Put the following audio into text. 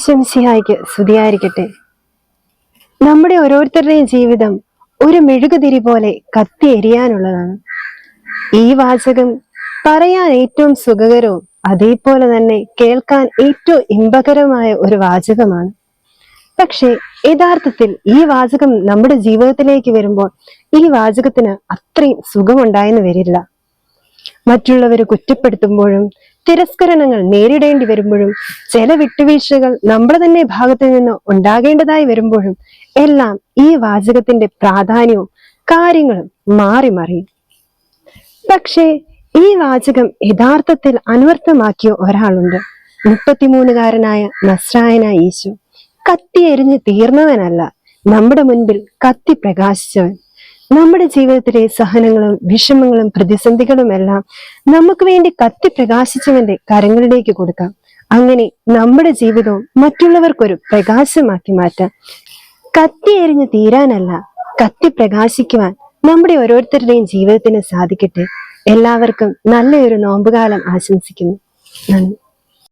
ഈശംസിഹായ്ക്ക് സ്തുതിയായിരിക്കട്ടെ. നമ്മുടെ ഓരോരുത്തരുടെയും ജീവിതം ഒരു മെഴുകുതിരി പോലെ കത്തി എരിയാനുള്ളതാണ്. ഈ വാചകം പറയാൻ ഏറ്റവും സുഖകരവും അതേപോലെ തന്നെ കേൾക്കാൻ ഏറ്റവും ഇമ്പകരമായ ഒരു വാചകമാണ്. പക്ഷേ യഥാർത്ഥത്തിൽ ഈ വാചകം നമ്മുടെ ജീവിതത്തിലേക്ക് വരുമ്പോൾ ഈ വാചകത്തിന് അത്രയും സുഖമുണ്ടായെന്ന് വരില്ല. മറ്റുള്ളവരെ കുറ്റപ്പെടുത്തുമ്പോഴും തിരസ്കരണങ്ങൾ നേരിടേണ്ടി വരുമ്പോഴും ചില വിട്ടുവീഴ്ചകൾ നമ്മുടെ തന്നെ ഭാഗത്തു നിന്ന് ഉണ്ടാകേണ്ടതായി വരുമ്പോഴും എല്ലാം ഈ വാചകത്തിന്റെ പ്രാധാന്യവും കാര്യങ്ങളും മാറി മാറി. പക്ഷേ ഈ വാചകം യഥാർത്ഥത്തിൽ അനുവർത്തമാക്കിയ ഒരാളുണ്ട്. മുപ്പത്തിമൂന്നുകാരനായ നസ്രായന ഈശു കത്തി എരിഞ്ഞ് തീർന്നവനല്ല. നമ്മുടെ മുൻപിൽ കത്തി പ്രകാശിച്ചവൻ. നമ്മുടെ ജീവിതത്തിലെ സഹനങ്ങളും വിഷമങ്ങളും പ്രതിസന്ധികളും എല്ലാം നമുക്ക് വേണ്ടി കത്തി പ്രകാശിച്ചവന്റെ കരങ്ങളിലേക്ക് കൊടുക്കാം. അങ്ങനെ നമ്മുടെ ജീവിതവും മറ്റുള്ളവർക്കൊരു പ്രകാശമാക്കി മാറ്റാം. കത്തി എരിഞ്ഞ് തീരാനല്ല കത്തി പ്രകാശിക്കുവാൻ നമ്മുടെ ഓരോരുത്തരുടെയും ജീവിതത്തിന് സാധിക്കട്ടെ. എല്ലാവർക്കും നല്ലൊരു നോമ്പുകാലം ആശംസിക്കുന്നു. നന്ദി.